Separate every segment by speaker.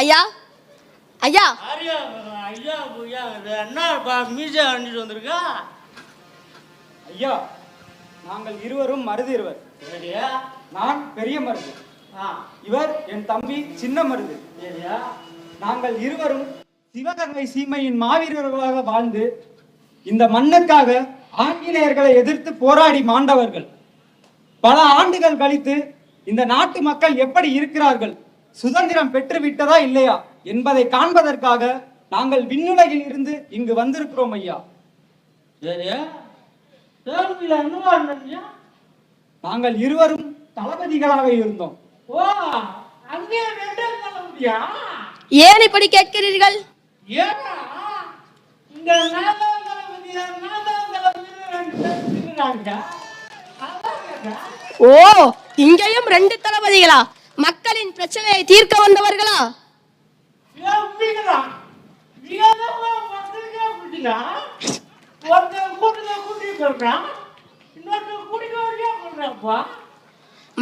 Speaker 1: ஐயா? ஐயா?
Speaker 2: ஆரியா ஐயா ஐயா இது என்ன மீசை அணிட்டு வந்திருக்கா?
Speaker 3: ஐயா நாங்கள் இருவரும் மருது இருவர். நான் பெரிய மருது.
Speaker 2: ஆ.
Speaker 3: இவர் என் தம்பி சின்ன மருது. நாங்கள் இருவரும் சிவகங்கை சீமையின் மாவீரர்களாக வாழ்ந்து இந்த மண்ணுக்காக ஆங்கிலேயர்களை எதிர்த்து போராடி மாண்டவர்கள். பல ஆண்டுகள் கழித்து இந்த நாட்டு மக்கள் எப்படி இருக்கிறார்கள்? சுதந்திரம் பெற்று விட்டதா இல்லையா என்பதை காண்பதற்காக நாங்கள் விண்ணுலகில் இருந்து இங்கு வந்திருக்கிறோம் ஐயா. நாங்கள் இருவரும் தளபதிகளாக இருந்தோம்.
Speaker 1: ஏன் இப்படி கேட்கிறீர்கள். ஓ இங்கேயும் ரெண்டு தளபதிகளா? மக்களின் பிரச்சனையை தீர்க்க வந்தவர்களா.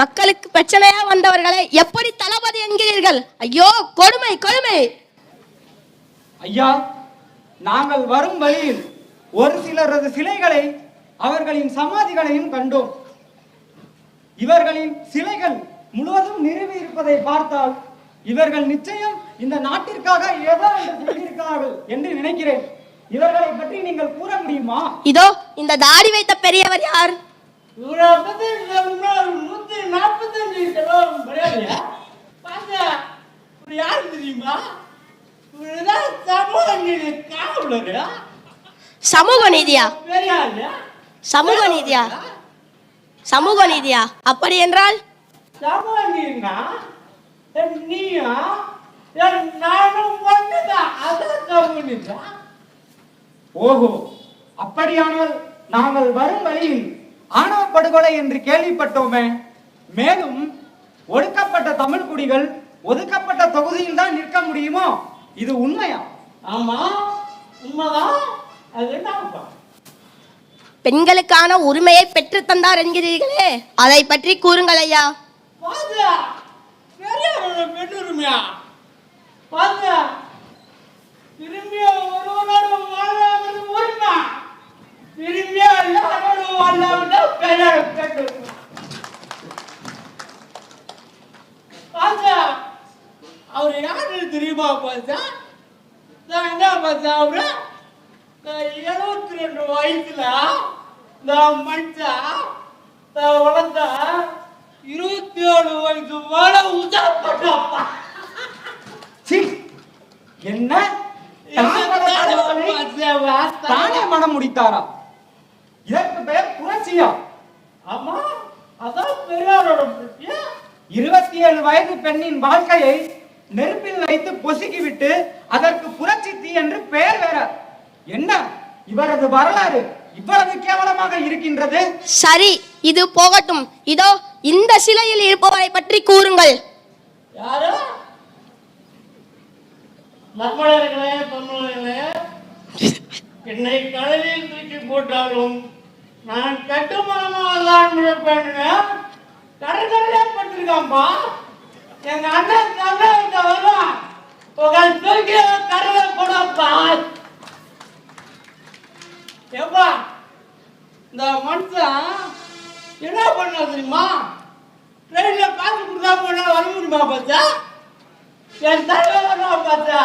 Speaker 2: மக்களுக்கு
Speaker 1: பிரச்சனையா வந்தவர்களை எப்படி தளபதி என்கிறீர்கள்? ஐயோ கொடுமை கொடுமை.
Speaker 3: ஐயா நாங்கள் வரும் வழியில் ஒரு சிலரது சிலைகளை அவர்களின் சமாதிகளையும் கண்டோம். இவர்களின் சிலைகள் முழுவதும் நிறுவி இருப்பதை பார்த்தால் இவர்கள் நிச்சயம் இந்த நாட்டிற்காக ஏதோ செய்திருக்கிறார்கள் என்று நினைக்கிறேன். இவர்களை பற்றி நீங்கள் கூற முடியுமா?
Speaker 1: இதோ இந்த தாடி வைத்த பெரியவர் யார்?
Speaker 2: நூத்தி நாற்பத்தஞ்சு யாரு தெரியுமா சமூக
Speaker 1: நீதியா. சமூக நீதியா? சமூக நீதியா? அப்படி என்றால்
Speaker 2: என் நீயா என் நானும் ஒண்ணுதான் அதான்
Speaker 3: ஓஹோ அப்படியானால் நாங்கள் வரும் வழியில் ஆணவ படுகொலை என்று கேள்விப்பட்டோமே. மேலும் ஒடுக்கப்பட்ட தமிழ் குடிகள் ஒதுக்கப்பட்ட தொகுதியில் தான் நிற்க முடியுமோ? இது உண்மையா?
Speaker 2: ஆமா உண்மைதான் அது
Speaker 1: பெண்களுக்கான உரிமையை பெற்று தந்தார் என்கிறீர்களே அதை பற்றி கூறுங்கள் ஐயா.
Speaker 2: பெண்ணுரிமையா பாத்தா திரும்பிய ஒருவனோட வாழாமல் உரிமை திரும்பிய எல்லாரோட வாழாமல் பெரியார பெண்ணுரிமை பாத்தா அவர் யாரு தெரியுமா பாத்தா நான் என்ன பார்த்தா அவரு எழுபத்தி ரெண்டு வயசுல நான் மனுஷன் நான் வளர்ந்த இருபத்தி ஏழு வயசு மேல உதப்பட்டப்பா
Speaker 3: சீ, என்ன? தானே மனம் முடித்தாரா இதற்கு பெயர் புரட்சியா?
Speaker 2: ஆமா அதான் பெரியாரோட பிரச்சனை
Speaker 3: இருபத்தி ஏழு வயது பெண்ணின் வாழ்க்கையை நெருப்பில் வைத்து பொசுக்கிவிட்டு அதற்கு புரட்சி தீ என்று பெயர் வேற. என்ன? இவரது வரலாறு இவ்வளவு கேவலமாக இருக்கின்றது?
Speaker 1: சரி இது போகட்டும். இதோ இந்த சிலையில் இருப்பவரை பற்றி கூறுங்கள்.
Speaker 2: யாரு? நம்மளர்களே பொம்மளர்களே என்னை கடலில் தூக்கி போட்டாலும் நான் கட்டுமானமாக முயற்பேனுங்க கடற்கரையே பட்டிருக்காம்பா. எங்க அண்ணன் தமிழக வருவான் உங்கள் தூக்கி கடலை போடப்பா எப்பா இந்த மனுஷன் என்ன பண்ண தெரியுமா? ட்ரெயின்ல பார்த்து கொடுத்தா போனா வர முடியுமா பார்த்தா என் தலைவர் பார்த்தா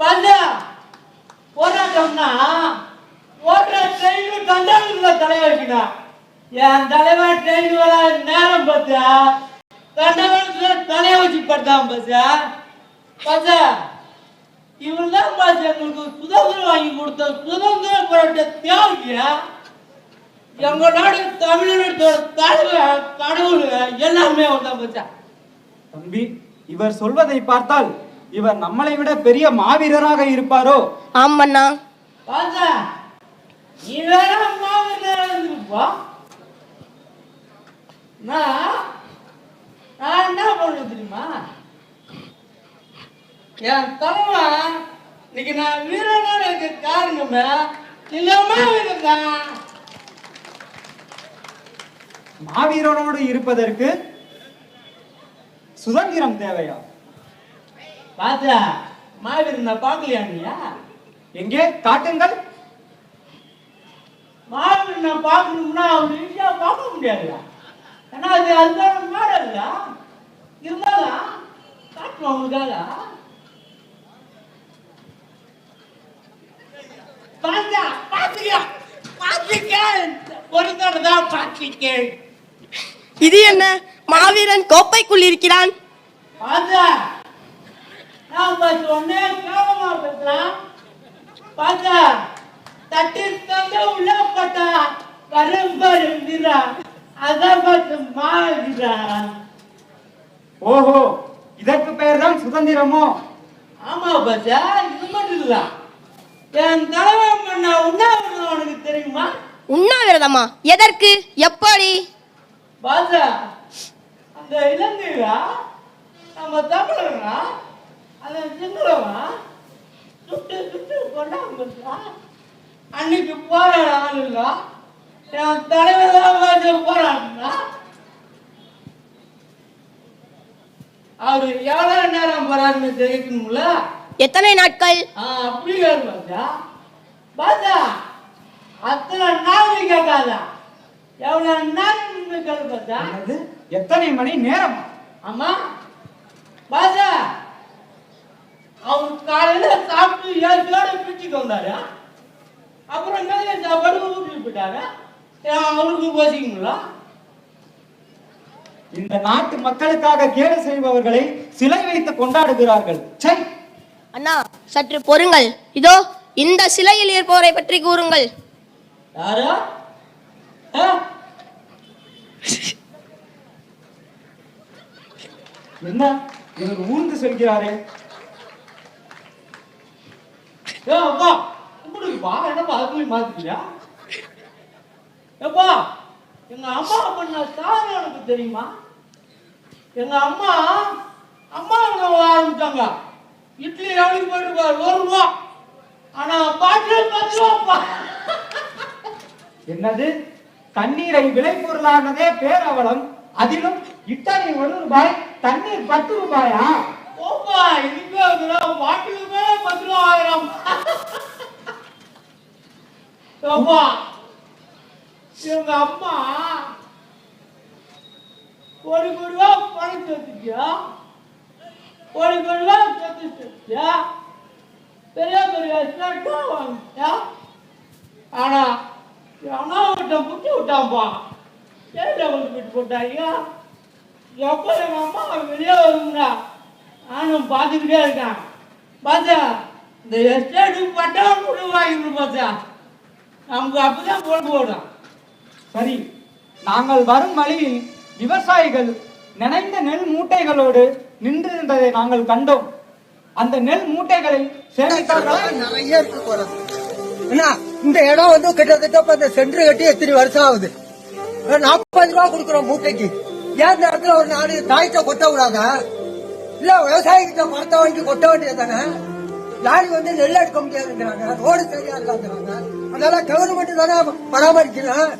Speaker 2: பார்த்தா போராட்டம்னா ஓடுற ட்ரெயின் கண்டக்டர்ல தலை என் தலைவர் ட்ரெயின் வர நேரம் பார்த்தா கண்டக்டர்ல தலையை வச்சு படுத்தான் பார்த்தா பார்த்தா இவன் தான் பார்த்து எங்களுக்கு சுதந்திரம் வாங்கி கொடுத்த சுதந்திர போராட்ட தியாகியா? எங்க நாடு தமிழ்நாட்டோட தலைவர் கடவுள் எல்லாமே வந்தான் பச்சா
Speaker 3: தம்பி இவர் சொல்வதை பார்த்தால் இவர் நம்மளை விட பெரிய மாவீரராக இருப்பாரோ?
Speaker 1: ஆமண்ணா.
Speaker 2: நான் நான் என்ன பண்ண தெரியுமா? என் இன்னைக்கு நான் வீரனோட இருக்க காரணமே தான்
Speaker 3: மாவீரனோடு இருப்பதற்கு சுதந்திரம் தேவையா?
Speaker 2: பார்த்தா மாவீரன் நான் பார்க்கலையா நீயா
Speaker 3: எங்கே? காட்டுங்கள்.
Speaker 2: மாவீரன் நான் பார்க்கணும்னா அவர் ஈஸியா பார்க்க முடியாதுல்ல ஏன்னா அது அதுதான் மாடல்ல இருந்தாலும் காட்டுவோம் உங்களுக்காக பார்த்தா பார்த்துக்க பார்த்துக்க ஒரு தடவை தான் பார்த்துக்க
Speaker 1: இது என்ன? மாவீரன் கோப்பைக்குள் இருக்கிறான்.
Speaker 3: ஓஹோ இதற்கு பெயர் தான் சுதந்திரமோ?
Speaker 2: ஆமா பச்சா இது மட்டும் இல்ல. என் தலைவன் பண்ண உண்ணாவிரதம் உனக்கு தெரியுமா?
Speaker 1: உண்ணாவிரதமா? எதற்கு? எப்படி?
Speaker 2: பாஜா அந்த இலங்கையில நம்ம தமிழனா? அந்த சிங்களவா சுட்டு சுட்டு கொண்டாங்க அன்னைக்கு போராட ஆள் இல்ல என் தலைவர் தான் போராடினா? அவரு எவ்வளவு நேரம் போராடுன்னு தெரிவிக்கணும்ல
Speaker 1: எத்தனை நாட்கள்?
Speaker 2: ஆ, அப்படி பாஜா பாஜா அத்தனை நாள் கேட்காதா எவ்வளவு நாள்
Speaker 3: என்னது? எத்தனை மணி நேரம்?
Speaker 2: ஆமா பாஜா அவர் காலையில சாப்பிட்டு ஏழோட பிச்சுக்கு வந்தாரு? அப்புறம் மேலே சாப்பாடு ஊட்டிட்டு போயிட்டாரு? அவருக்கு போசிங்களா
Speaker 3: இந்த நாட்டு மக்களுக்காக கேடு செய்பவர்களை சிலை வைத்து கொண்டாடுகிறார்கள். சை
Speaker 1: அண்ணா சற்று பொறுங்கள். இதோ இந்த சிலையில் இருப்பவரை பற்றி கூறுங்கள்.
Speaker 2: யாரு?
Speaker 3: என்ன? இவர் ஊர்ந்து செல்கிறாரே.
Speaker 2: ஏ அப்பா கும்பிடுப்பா என்னப்பா அதுக்குள்ளே மாத்திக்கியா எப்பா எங்க அம்மா பண்ண சாதனை எனக்கு தெரியுமா? எங்க அம்மா அம்மா அவங்க ஆரம்பிச்சாங்க. இட்லி எவ்வளவு போயிட்டு பாரு ஒரு ரூபா. ஆனா பாட்டு பத்து ரூபாப்பா
Speaker 3: என்னது? தண்ணீரை விளைபொருளானதே பேரவலம் அதிலும் இட்டனை ஒரு ரூபாய் தண்ணீர் பத்து ரூபாயா?
Speaker 2: ஓப்பா இதுக்கு அதுல பாட்டுக்கு மேல பத்து ரூபா ஆயிரம். ஏப்பா எங்க அம்மா ஒரு கோடி ரூபா பணம் சேர்த்துக்கியா ஒரு கோடி ரூபா சேர்த்து சேர்த்தியா பெரிய பெரிய ஸ்டார்ட்லாம் வாங்கிட்டியா? ஆனா எவனா விட்ட புட்டி விட்டான்ப்பா. ஏன் டபுள் விட்டு போட்டாங்க எப்போ எங்க அம்மா வெளியே வருங்களா நானும் பார்த்துக்கிட்டே இருக்கேன். பார்த்தா இந்த எஸ்டேட்டு பட்டா கூட வாங்கிட்டு பார்த்தா நமக்கு அப்பதான் போட்டு போடும்
Speaker 3: சரி நாங்கள் வரும் வழியில் விவசாயிகள் நினைந்த நெல் மூட்டைகளோடு நின்றிருந்ததை நாங்கள் கண்டோம். அந்த நெல் மூட்டைகளை சேமித்தார்கள்?
Speaker 4: நிறைய இருக்கு போறது என்ன? இந்த இடம் வந்து கிட்டத்தட்ட இப்ப சென்று கட்டி எத்தனை வருஷம் ஆகுது? நாற்பது ரூபா கொடுக்குறோம் மூட்டைக்கு. ஏன் இடத்துல ஒரு நாலு தாய்த்த கொட்ட கூடாதா இல்ல விவசாயிகிட்ட மரத்தை வாங்கி கொட்ட வேண்டியது தானே லாரி வந்து நெல் எடுக்க முடியாதுங்கிறாங்க ரோடு சரியா இல்லாங்கிறாங்க அதனால கவர்மெண்ட் தானே பராமரிக்கணும்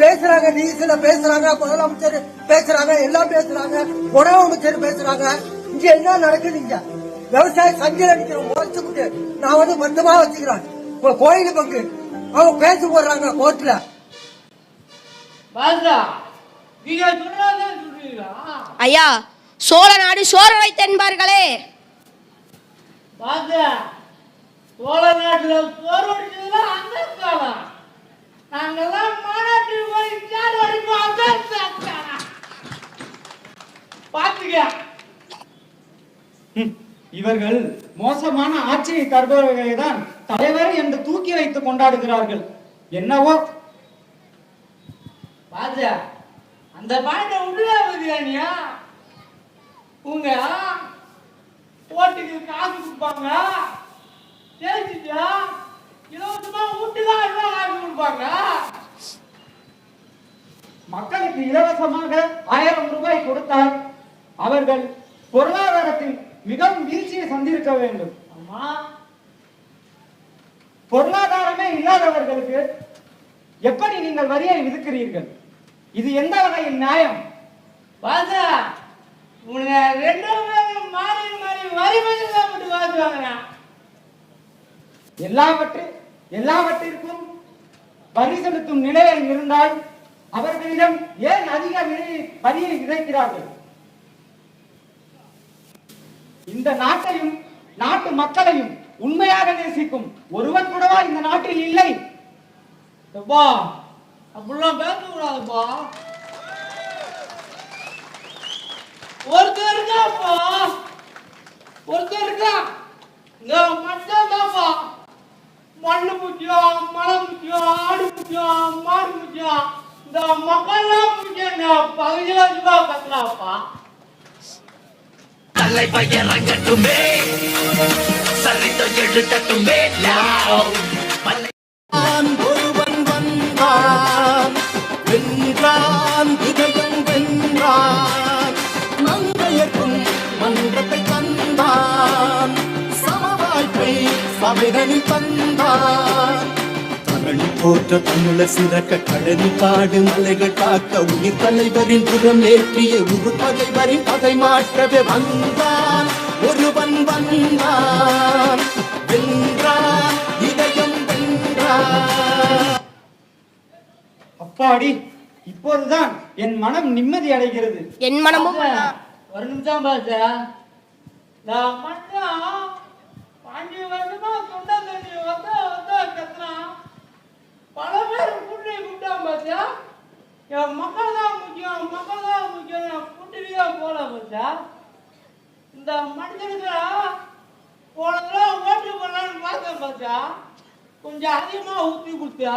Speaker 4: பேசுறாங்க நியூஸ்ல பேசுறாங்க முதலமைச்சர் பேசுறாங்க எல்லாம் பேசுறாங்க உணவு அமைச்சர் பேசுறாங்க. இங்க என்ன நடக்குது இங்க? விவசாய சங்கில் அடிக்கிறோம் முறைச்சுக்கிட்டு நான் வந்து மந்தமா வச்சுக்கிறேன். இப்போ கோயில் பங்கு அவங்க பேச போடுறாங்க கோர்ட்ல
Speaker 2: பார்த்தா
Speaker 1: ஐயா சோழ நாடு சோழரை தென்பார்களே.
Speaker 2: சோழ நாட்டுல நாங்கெல்லாம் மாநாட்டுக்கு போய் சார் வரைக்கும் பாத்துக்க.
Speaker 3: ஹம், இவர்கள் மோசமான ஆட்சியை தருபவர்களை தான் தலைவர் என்று தூக்கி வைத்து கொண்டாடுகிறார்கள். என்னவோ
Speaker 2: பாஜா அந்த பாட்டை விடுதா பிரியாணியா உங்க ஓட்டுக்கு காசு கொடுப்பாங்க ஜெயிச்சுட்டா? இலவசமா வீட்டுதான் எல்லாம் காசு கொடுப்பாங்க
Speaker 3: மக்களுக்கு இலவசமாக ஆயிரம் ரூபாய் கொடுத்தால் அவர்கள் பொருளாதாரத்தில் மிகவும் வீழ்ச்சியை சந்திருக்க வேண்டும்.
Speaker 2: ஆமா
Speaker 3: பொருளாதாரமே இல்லாதவர்களுக்கு எப்படி நீங்கள் வரியை விதிக்கிறீர்கள்? இது எந்த வகையில் நியாயம்?
Speaker 2: பாஜா உனக்கு ரெண்டு பேரும் மாறி மாறி வரி காசு வாங்குறான்.
Speaker 3: எல்லாவற்று எல்லாவற்றிற்கும் வரி செலுத்தும் நிலையில் இருந்தால் அவர்களிடம் ஏன் அதிக விலை வரியை விதைக்கிறார்கள் இந்த நாட்டையும் நாட்டு மக்களையும் உண்மையாக நேசிக்கும் ஒருவன் கூடவா இந்த நாட்டில் இல்லை?
Speaker 2: அப்படிலாம் பேசக்கூடாதுப்பா. ஒருத்தர் இருக்காப்பா. ஒருத்தர் இருக்கா? இந்த மட்டும் மண்ணு முக்கியம் மலம் முக்கியம் ஆடு முக்கியம் மாடு முக்கியம் இந்த மக்கள்லாம் முக்கியம் நான் பகுதியில் வச்சுப்பா கத்துலாப்பா
Speaker 5: தலை பையன் ரங்கட்டுமே எழுதட்டுமே now. மலை சபைகளில் தந்தான் தரணி போற்ற தமிழ சிறக்க கடனி காடு மலைகள் காக்க உயிர் தலைவரின் புறம் ஏற்றிய உரு பகைவரின் பகை மாற்றவே வந்தான் ஒருவன் வந்தான். வென்றான் இதயம் வென்றான்
Speaker 3: அப்பாடி இப்போதுதான் என் மனம் நிம்மதி அடைகிறது.
Speaker 1: என் மனமும்
Speaker 2: ஒரு நிமிஷம் பாசா நான் மட்டும் பாஞ்சு வருஷமா தண்ணி வந்த வந்த கத்துறான் பல பேர் கூட்டி கூப்பிட்டான் பாசா என் மக்கள் தான் முக்கியம் மக்கள் தான் முக்கியம் நான் கூட்டிலேயே போல பாசா இந்த மனுஷனுக்கு போன ஓட்டு பண்ணலான்னு பார்த்தேன் பாசா கொஞ்சம் அதிகமா ஊற்றி கொடுத்தா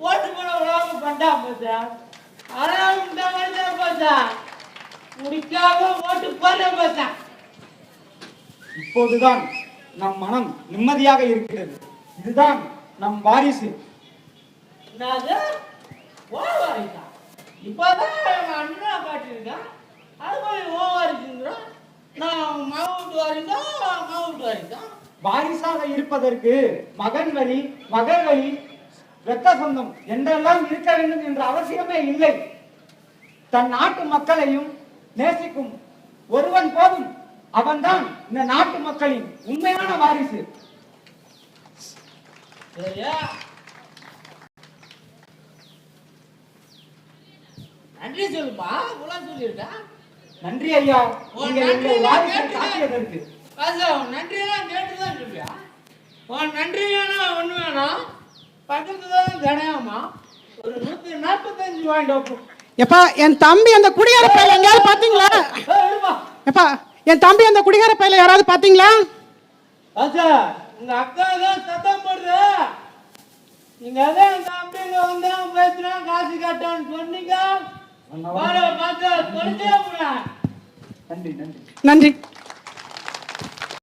Speaker 2: ஓட்டு பண்ண விடாம பண்ணிட்டான் பாசா ஆனால் இந்த மனுஷன் பாசா முடிக்காம ஓட்டு போட
Speaker 3: இப்போதுதான் நம் மனம் நிம்மதியாக இருக்கிறது. இதுதான் நம் வாரிசு.
Speaker 2: இப்போதான் அண்ணா காட்டியிருக்கேன் அது போய் ஓவாரிக்குங்கிறோம் நான் மாவட்டு வாரிந்தா மாவட்டு வாரிந்தா?
Speaker 3: வாரிசாக இருப்பதற்கு மகன் வழி மகள் வழி இரத்த சொந்தம் என்றெல்லாம் இருக்க வேண்டும் என்ற அவசியமே இல்லை. தன் நாட்டு மக்களையும் நேசிக்கும் ஒருவன் போதும். அவன்தான் இந்த நாட்டு மக்களின் உண்மையான வாரிசு
Speaker 2: நன்றி சொல்லுப்பா இவ்வளோ சொல்லியிருக்கா
Speaker 3: நன்றி ஐயா
Speaker 2: நன்றி
Speaker 3: எங்கள் வாரிசை. காட்டியதற்கு
Speaker 2: உன் நன்றியெல்லாம் கேட்டு தான் சொல்லியா உன் நன்றி வேணாம் ஒன்று வேணாம் பக்கத்து தான் கிடையாமா ஒரு நூற்றி நாற்பத்தஞ்சு வாங்கிட்டு வைப்போம்
Speaker 6: எப்பா என் தம்பி அந்த பையல எங்கேயாவது பாத்தீங்களா எப்பா என் தம்பி அந்த குடிகார பையல யாராவது பாத்தீங்களா
Speaker 2: ராஜா உங்க அக்கா தான் சத்தம் போடுற. நீங்க அதான் எங்க அம்பிங்க வந்தா பேசுனா காசு கட்டான்னு சொன்னீங்க.
Speaker 3: நன்றி.
Speaker 6: நன்றி.